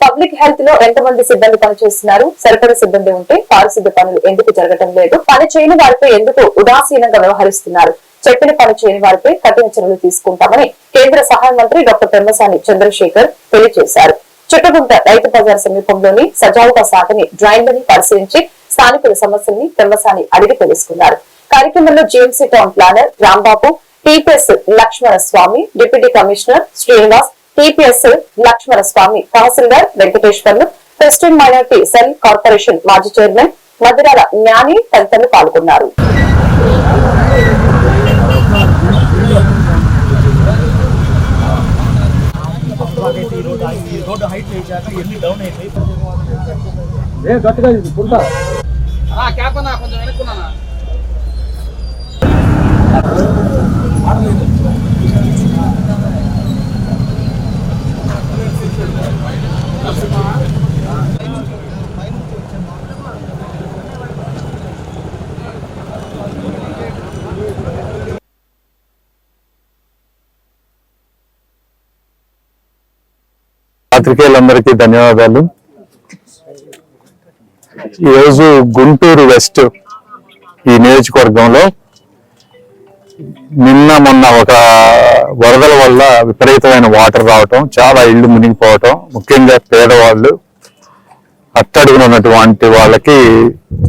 Public హెల్త్లో ఎంతమంది సిబ్బంది పనిచేస్తున్నారు? సరిపడ సిబ్బంది ఉంటే పారిశుద్ధ్య పనులు ఎందుకు జరగటం లేదు? పని చేయని వారిపై ఎందుకు ఉదాసీనంగా వ్యవహరిస్తున్నారు? చెప్పిన పని చేయని వారిపై కఠిన చర్యలు తీసుకుంటామని కేంద్ర సహాయ మంత్రి డాక్టర్ పెమ్మసాని చంద్రశేఖర్ తెలియజేశారు. చుట్టుగుంట రైతు బజార్ సమీపంలోని సజావుగా సాగని డ్రైన్లని పరిశీలించి స్థానికుల సమస్యల్ని పెమ్మసాని అడిగి తెలుసుకున్నారు. కార్యక్రమంలో GMC town planner Rambabu TPS Lakshmana Swamy deputy commissioner Srinivas TPS Lakshmana Swamy tahsildar Venkateswarlu western minority cell corporation మాజీ చైర్మన్ మధురాల జ్ఞాని తదితరులు పాల్గొన్నారు. గట్టిగా కొంచెం వెనక్కున్నా పాత్రికేయులందరికీ ధన్యవాదాలు. ఈరోజు గుంటూరు వెస్ట్ ఈ నియోజకవర్గంలో నిన్న మొన్న ఒక వరదల వల్ల విపరీతమైన వాటర్ రావటం చాలా ఇళ్ళు మునిగిపోవటం ముఖ్యంగా పేదవాళ్ళు అట్టడుగున ఉన్నటువంటి వాళ్ళకి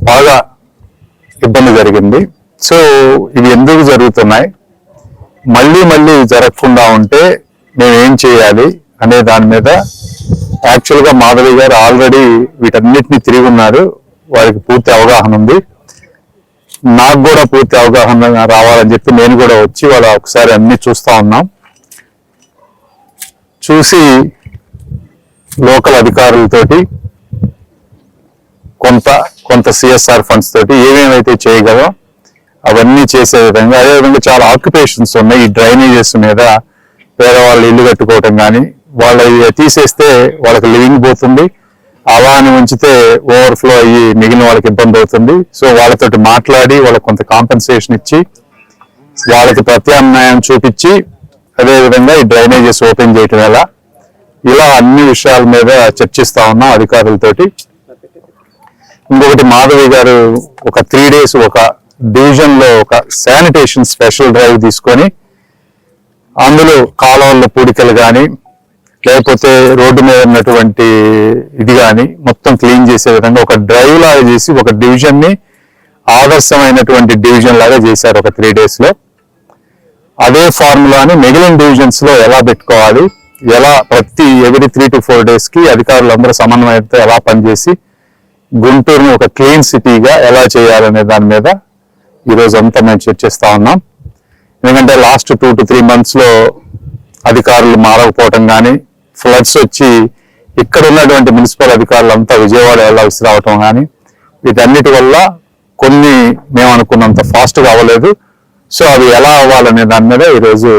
బాగా ఇబ్బంది జరిగింది. సో ఇవి ఎందుకు జరుగుతున్నాయి? మళ్ళీ మళ్ళీ జరగకుండా ఉంటే మేము ఏం చేయాలి? అనే దాని మీద యాక్చువల్గా మాధవి గారు ఆల్రెడీ వీటన్నిటిని తిరిగి ఉన్నారు. వారికి పూర్తి అవగాహన ఉంది. నాకు కూడా పూర్తి అవగాహన రావాలని చెప్పి నేను కూడా వచ్చి వాళ్ళ ఒకసారి అన్ని చూస్తా ఉన్నాం. చూసి లోకల్ అధికారులతోటి కొంత కొంత సిఎస్ఆర్ ఫండ్స్ తోటి ఏమేమైతే చేయగలో అవన్నీ చేసే విధంగా అదేవిధంగా చాలా ఆక్యుపేషన్స్ ఉన్నాయి. ఈ డ్రైనేజెస్ మీద పేదవాళ్ళు ఇల్లు కట్టుకోవటం కానీ వాళ్ళు తీసేస్తే వాళ్ళకి లివింగ్ పోతుంది. అలా అని ఉంచితే ఓవర్ఫ్లో అయ్యి మిగిలిన వాళ్ళకి ఇబ్బంది అవుతుంది. సో వాళ్ళతోటి మాట్లాడి వాళ్ళకి కొంత కాంపెన్సేషన్ ఇచ్చి వాళ్ళకి ప్రత్యామ్నాయం చూపించి అదేవిధంగా ఈ డ్రైనేజెస్ ఓపెన్ చేయటం ఎలా? ఇలా అన్ని విషయాల మీద చర్చిస్తా ఉన్నాం అధికారులతోటి. ఇంకొకటి మాధవి గారు ఒక త్రీ డేస్ ఒక డివిజన్లో ఒక శానిటేషన్ స్పెషల్ డ్రైవ్ తీసుకొని అందులో కాలువల్లో పూడికలు కానీ లేకపోతే రోడ్డు మీద ఉన్నటువంటి ఇది కానీ మొత్తం క్లీన్ చేసే విధంగా ఒక డ్రైవ్ లాగా చేసి ఒక డివిజన్ని ఆదర్శమైనటువంటి డివిజన్ లాగా చేశారు ఒక త్రీ డేస్లో. అదే ఫార్ములాని మిగిలిన డివిజన్స్లో ఎలా పెట్టుకోవాలి ఎలా ప్రతి ఎవ్రీ త్రీ టు ఫోర్ డేస్కి అధికారులందరూ సమన్వయంతో ఎలా పనిచేసి గుంటూరుని ఒక క్లీన్ సిటీగా ఎలా చేయాలనే దాని మీద ఈరోజు అంతా మేము చర్చిస్తా ఉన్నాం. ఎందుకంటే లాస్ట్ టూ టు త్రీ మంత్స్లో అధికారులు మారకపోవటం కానీ ఫ్లడ్స్ వచ్చి ఇక్కడ ఉన్నటువంటి మున్సిపల్ అధికారులు అంతా విజయవాడ ఎలా విసిరావటం కానీ వీటన్నిటి వల్ల కొన్ని మేము అనుకున్నంత ఫాస్ట్గా అవ్వలేదు. సో అవి ఎలా అవ్వాలనే దాని మీద ఈరోజు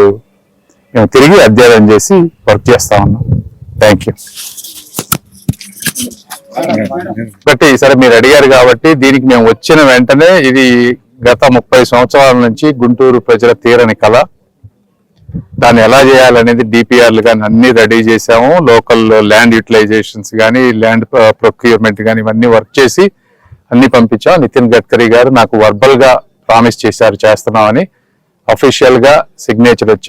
మేము తిరిగి అధ్యయనం చేసి వర్క్ చేస్తా ఉన్నాం. థ్యాంక్ యూ ఒకటి సరే మీరు అడిగారు కాబట్టి దీనికి మేము వచ్చిన వెంటనే ఇది గత ముప్పై సంవత్సరాల నుంచి గుంటూరు ప్రజల తీరని కళ దాన్ని ఎలా చేయాలనేది డిపిఆర్లు కానీ అన్ని రెడీ చేసాము లోకల్ ల్యాండ్ యూటిలైజేషన్స్ కానీ ల్యాండ్ ప్రొక్యూర్మెంట్ కానీ ఇవన్నీ వర్క్ చేసి అన్ని పంపించాం. నితిన్ గడ్కరీ గారు నాకు వర్బల్గా ప్రామిస్ చేశారు చేస్తున్నామని. అఫీషియల్గా సిగ్నేచర్ వచ్చి